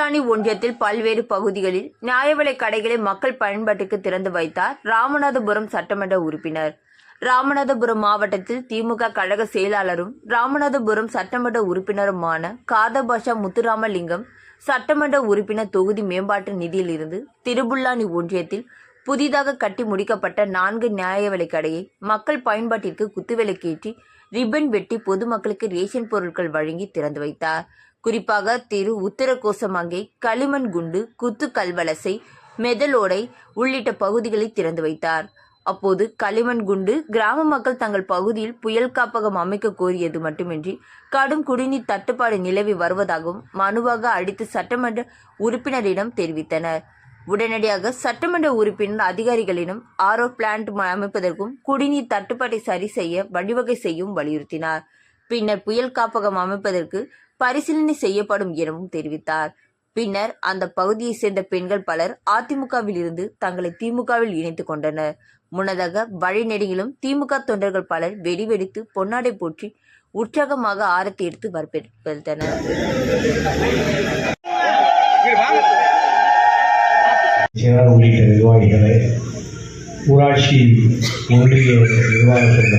ஒன்றியத்தில் பல்வேறு பகுதிகளில் நியாயவிலைக் கடைகளை மக்கள் பயன்பாட்டுக்கு திறந்து வைத்தார் ராமநாதபுரம் சட்டமன்ற உறுப்பினர். ராமநாதபுரம் மாவட்டத்தில் திமுக கழக செயலாளரும் ராமநாதபுரம் சட்டமன்ற உறுப்பினருமான காதபாஷா முத்துராமலிங்கம் சட்டமன்ற உறுப்பினர் தொகுதி மேம்பாட்டு நிதியிலிருந்து திருபுல்லானி ஒன்றியத்தில் புதிதாக கட்டி முடிக்கப்பட்ட நான்கு நியாய விலைக் கடையை மக்கள் பயன்பாட்டிற்கு குத்துவிளக்கேற்றி ரிப்பன் வெட்டி பொதுமக்களுக்கு ரேஷன் பொருட்கள் வழங்கி திறந்து வைத்தார். குறிப்பாக திரு உத்தரகோசமங்கை களிமண் குண்டு குத்து கல்வலசை மெதலோடை உள்ளிட்ட பகுதிகளை திறந்து வைத்தார். அப்போது களிமண் குண்டு கிராம மக்கள் தங்கள் பகுதியில் புயல் காப்பகம் அமைக்க கோரியது மட்டுமின்றி கடும் குடிநீர் தட்டுப்பாடு நிலவி வருவதாகவும் மனுவாக அடித்து சட்டமன்ற உறுப்பினரிடம் தெரிவித்தனர். உடனடியாக சட்டமன்ற உறுப்பினர் அதிகாரிகளிடம் ஆரோ பிளான்ட் அமைப்பதற்கும் குடிநீர் தட்டுப்பாட்டை சரி செய்ய வழிவகை செய்யும் வலியுறுத்தினார். பின்னர் புயல் காப்பகம் அமைப்பதற்கு பரிசீலனை செய்யப்படும் எனவும் தெரிவித்தார். பின்னர் அந்த பகுதியைச் சேர்ந்த பெண்கள் பலர் அதிமுகவில் இருந்து தங்களை திமுகவில் இணைத்துக் கொண்டனர். முன்னதாக வழிநெடுகிலும் திமுக தொண்டர்கள் பலர் வெடி வெடித்து பொன்னாடை போற்றி உற்சாகமாக ஆரத்தி எடுத்து வரவேற்றனர் செயலாளர் உள்ளிட்ட நிர்வாகிகளை ஊராட்சி ஒன்றிய நிர்வாகத்தினர்